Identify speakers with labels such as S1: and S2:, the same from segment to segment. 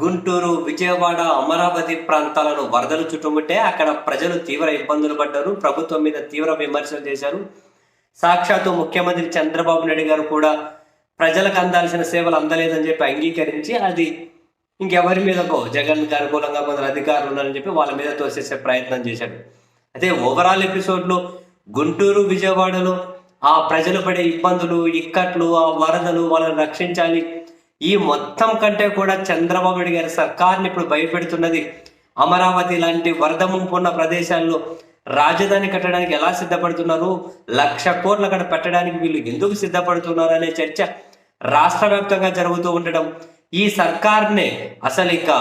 S1: గుంటూరు విజయవాడ అమరావతి ప్రాంతాలను వరదలు చుట్టుముట్టే అక్కడ ప్రజలు తీవ్ర ఇబ్బందులు పడ్డారు. ప్రభుత్వం మీద తీవ్ర విమర్శలు చేశారు. సాక్షాత్తు ముఖ్యమంత్రి చంద్రబాబు నాయుడు గారు కూడా ప్రజలకు అందాల్సిన సేవలు అందలేదని చెప్పి అంగీకరించి అది ఇంకెవరి మీదకో జగన్ అనుకూలంగా కొందరు అధికారులు ఉన్నారని చెప్పి వాళ్ళ మీద తోసేసే ప్రయత్నం చేశాడు. అదే ఓవరాల్ ఎపిసోడ్లో గుంటూరు విజయవాడలో ఆ ప్రజలు పడే ఇబ్బందులు ఇక్కట్లు ఆ వరదలు వాళ్ళని రక్షించాలి ఈ మొత్తం కంటే కూడా చంద్రబాబు నాయుడు గారి సర్కార్ని ఇప్పుడు భయపెడుతున్నది అమరావతి లాంటి వరద ముంపు ఉన్న ప్రదేశాల్లో రాజధాని కట్టడానికి ఎలా సిద్ధపడుతున్నారు? లక్ష కోట్లు అక్కడ పెట్టడానికి వీళ్ళు ఎందుకు సిద్ధపడుతున్నారు అనే చర్చ రాష్ట్ర వ్యాప్తంగా జరుగుతూ ఉండడం ఈ సర్కార్నే అసలు ఇంకా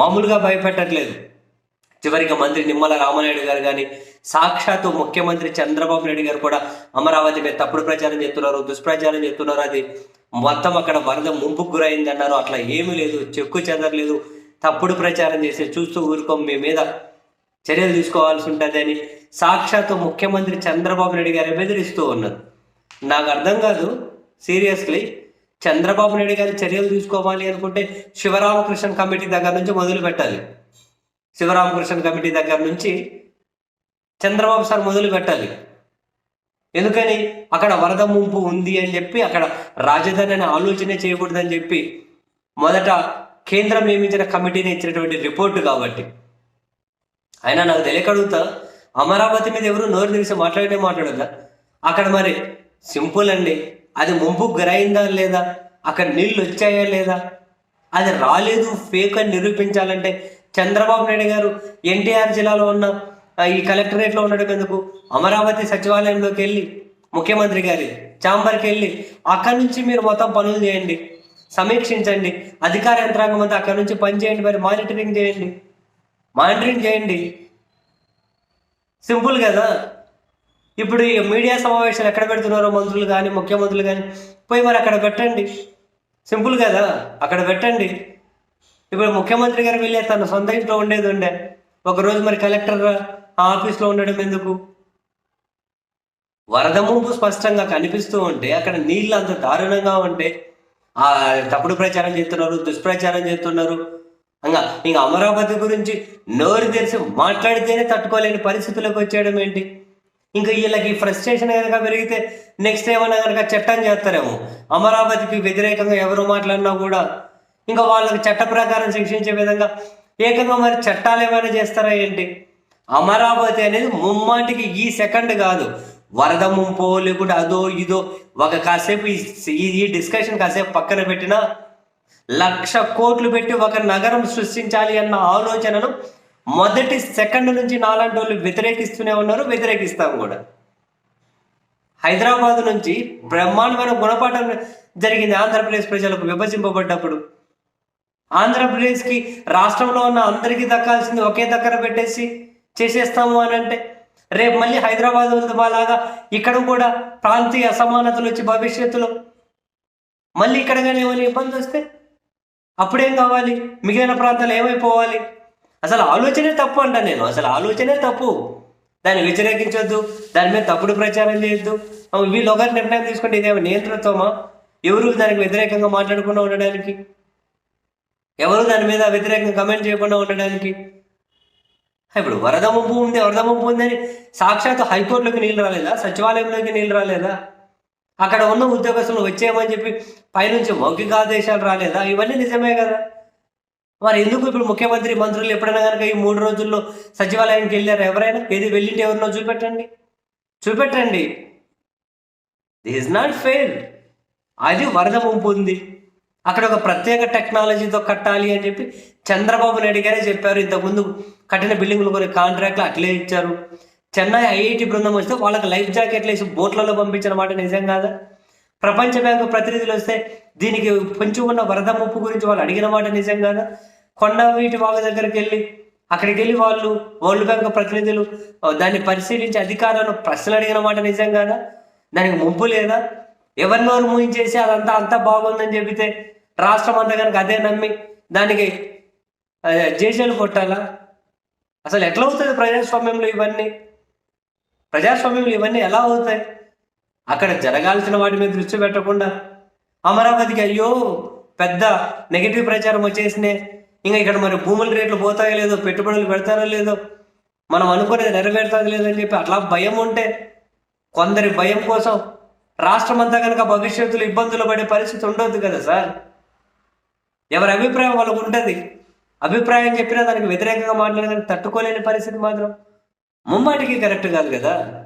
S1: మామూలుగా భయపెట్టట్లేదు. చివరికి మంత్రి నిమ్మల రామనాయుడు గారు కానీ సాక్షాత్తు ముఖ్యమంత్రి చంద్రబాబు నాయుడు గారు కూడా అమరావతి మీద తప్పుడు ప్రచారం చేస్తున్నారు దుష్ప్రచారం చేస్తున్నారు. అది మొత్తం అక్కడ వరద ముంపుకు గురైంది అన్నారు అట్లా ఏమీ లేదు చెక్కు చెదరలేదు. తప్పుడు ప్రచారం చేసి చూస్తూ ఊరుకోం. మీ మీద చర్యలు తీసుకోవాల్సి ఉంటుందని సాక్షాత్తు ముఖ్యమంత్రి చంద్రబాబు నాయుడు గారు బెదిరిస్తూ ఉన్నారు నాకు అర్థం కాదు సీరియస్లీ చంద్రబాబు నాయుడు గారు చర్యలు తీసుకోవాలి అనుకుంటే శివరామకృష్ణ కమిటీ దగ్గర నుంచి మొదలు పెట్టాలి. శివరామకృష్ణ కమిటీ దగ్గర నుంచి చంద్రబాబు సార్ మొదలు పెట్టాలి. ఎందుకని? అక్కడ వరద ముంపు ఉంది అని చెప్పి అక్కడ రాజధాని ఆలోచన ఆలోచనే చేయకూడదని చెప్పి మొదట కేంద్రం నియమించిన కమిటీని ఇచ్చినటువంటి రిపోర్టు కాబట్టి. అయినా నాకు తెలియకడుగుతా అమరావతి మీద ఎవరు నోరు తెలిసి మాట్లాడే మాట్లాడదా అక్కడ మరి సింపుల్ అండి. అది ముంపు గురైందా లేదా? అక్కడ నీళ్ళు వచ్చాయా లేదా? అది రాలేదు ఫేక్ అని నిరూపించాలంటే చంద్రబాబు నాయుడు గారు ఎన్టీఆర్ జిల్లాలో ఉన్న ఈ కలెక్టరేట్లో ఉండడం ఎందుకు? అమరావతి సచివాలయంలోకి వెళ్ళి ముఖ్యమంత్రి గారి ఛాంబర్కి వెళ్ళి అక్కడి నుంచి మీరు మొత్తం పనులు చేయండి. సమీక్షించండి. అధికార యంత్రాంగం అంతా అక్కడి నుంచి పని చేయండి మరి మానిటరింగ్ చేయండి. మానిటరింగ్ చేయండి. సింపుల్ కదా? ఇప్పుడు ఈ మీడియా సమావేశాలు ఎక్కడ పెడుతున్నారో మంత్రులు కానీ ముఖ్యమంత్రులు కానీ పోయి మరి అక్కడ పెట్టండి. సింపుల్ కదా? అక్కడ పెట్టండి. ఇప్పుడు ముఖ్యమంత్రి గారు వెళ్ళే తన సొంత ఇంట్లో ఉండేది ఉండే. ఒకరోజు మరి కలెక్టర్ ఆఫీస్లో ఉండడం ఎందుకు? వరద ముంపు స్పష్టంగా కనిపిస్తూ ఉంటే అక్కడ నీళ్ళు అంత దారుణంగా ఉంటే ఆ తప్పుడు ప్రచారం చేస్తున్నారు దుష్ప్రచారం చేస్తున్నారు. ఇంకా ఇంకా అమరావతి గురించి నోరు తెరిచి మాట్లాడితేనే తట్టుకోలేని పరిస్థితులకు వచ్చేయడం ఏంటి? ఇంకా వీళ్ళకి ఫ్రస్ట్రేషన్ కనుక పెరిగితే నెక్స్ట్ ఏమన్నా కనుక చట్టం చేస్తారేమో? అమరావతికి వ్యతిరేకంగా ఎవరు మాట్లాడినా కూడా. ఇంకా వాళ్ళకి చట్ట ప్రకారం శిక్షించే విధంగా ఏకంగా మరి చట్టాలు ఏమైనా చేస్తారా ఏంటి? అమరావతి అనేది ముమ్మాటికి ఈ సెకండ్ కాదు. వరద ముంపో లేకుంటే అదో ఇదో. ఒక కాసేపు ఈ- డిస్కషన్ కాసేపు పక్కన పెట్టిన లక్ష కోట్లు పెట్టి ఒక నగరం సృష్టించాలి అన్న ఆలోచనను మొదటి సెకండ్ నుంచి నాలాంటి వాళ్ళు వ్యతిరేకిస్తూనే ఉన్నారు వ్యతిరేకిస్తాం కూడా. హైదరాబాద్ నుంచి బ్రహ్మాండమైన గుణపాఠం జరిగింది ఆంధ్రప్రదేశ్ ప్రజలకు విభజింపబడ్డప్పుడు. ఆంధ్రప్రదేశ్కి రాష్ట్రంలో ఉన్న అందరికీ దక్కాల్సింది ఒకే దగ్గర పెట్టేసి చేసేస్తాము అని అంటే రేపు మళ్ళీ హైదరాబాద్ లాగా ఇక్కడ కూడా ప్రాంతీయ అసమానతలు వచ్చి భవిష్యత్తులో మళ్ళీ ఇక్కడ కానీ ఏమైనా ఇబ్బంది వస్తే అప్పుడేం కావాలి? మిగిలిన ప్రాంతాలు ఏమైపోవాలి? అసలు ఆలోచనే తప్పు అంట నేను. అసలు ఆలోచనే తప్పు. దాన్ని వ్యతిరేకించొద్దు. దాని మీద తప్పుడు ప్రచారం చేయొద్దు. వీళ్ళు ఒకరి నిర్ణయం తీసుకుంటే ఇదేమో నియంత్రణతోమా ఎవరు దానికి వ్యతిరేకంగా మాట్లాడకుండా ఉండడానికి? ఎవరు దాని మీద వ్యతిరేకంగా కమెంట్ చేయకుండా ఉండడానికి? ఇప్పుడు వరద ముంపు ఉంది వరద ముంపు ఉందని సాక్షాత్ హైకోర్టులోకి నీళ్ళు రాలేదా? సచివాలయంలోకి నీళ్ళు రాలేదా? అక్కడ ఉన్న ఉద్యోగస్తులు వచ్చేయమని చెప్పి పైనుంచి మౌఖిక ఆదేశాలు రాలేదా? ఇవన్నీ నిజమే కదా. మరి ఎందుకు ఇప్పుడు ముఖ్యమంత్రి మంత్రులు ఎప్పుడైనా కనుక ఈ మూడు రోజుల్లో సచివాలయానికి వెళ్ళారు? ఎవరైనా? ఏది వెళ్ళింటే ఎవరినో చూపెట్టండి. చూపెట్టండి. దిస్ నాట్ ఫెయిల్ అది వరద ముంపు ఉంది. అక్కడ ఒక ప్రత్యేక టెక్నాలజీతో కట్టాలి అని చెప్పి చంద్రబాబు నాయుడు గారే చెప్పారు ఇంతకుముందు. కట్టిన బిల్డింగ్లు కొన్ని కాంట్రాక్ట్లు అట్లే ఇచ్చారు. చెన్నై ఐఐటి బృందం వస్తే వాళ్ళకి లైఫ్ జాకెట్లు వేసి బోట్లలో పంపించిన మాట నిజం కాదా? ప్రపంచ బ్యాంకు ప్రతినిధులు వస్తే దీనికి పొంచి ఉన్న వరద ముప్పు గురించి వాళ్ళు అడిగిన మాట నిజం కాదా? కొండ వీటి వాగు దగ్గరికి వెళ్ళి అక్కడికి వెళ్ళి వాళ్ళు వరల్డ్ బ్యాంక్ ప్రతినిధులు దాన్ని పరిశీలించి అధికారులను ప్రశ్నలు అడిగిన మాట నిజం కాదా? దానికి ముంపు లేదా? ఎవరినోరు మూయించేసి అదంతా అంతా బాగుందని చెబితే రాష్ట్రం అంతా కనుక అదే నమ్మి దానికి ఆ, కొట్టాలా? అసలు ఎట్లా అవుతుంది ప్రజాస్వామ్యంలో ఇవన్నీ? ప్రజాస్వామ్యంలో ఇవన్నీ ఎలా అవుతాయి? అక్కడ జరగాల్సిన వాటి మీద దృష్టి పెట్టకుండా అమరావతికి అయ్యో పెద్ద నెగిటివ్ ప్రచారం వచ్చేసినాయి. ఇంకా ఇక్కడ మరి భూముల రేట్లు పోతాయో లేదో పెట్టుబడులు పెడతారో లేదో మనం అనుకునేది నెరవేరుతుంది లేదని చెప్పి అట్లా భయం ఉంటే కొందరి భయం కోసం రాష్ట్రం అంతా కనుక భవిష్యత్తులో ఇబ్బందులు పడే పరిస్థితి ఉండొద్దు కదా సార్? ఎవరి అభిప్రాయం వాళ్ళకు ఉంటుంది? అభిప్రాయం చెప్పినా దానికి వ్యతిరేకంగా మాట్లాడడానికి తట్టుకోలేని పరిస్థితి మాత్రం. ముమ్మాటికి కరెక్ట్ కాదు కదా.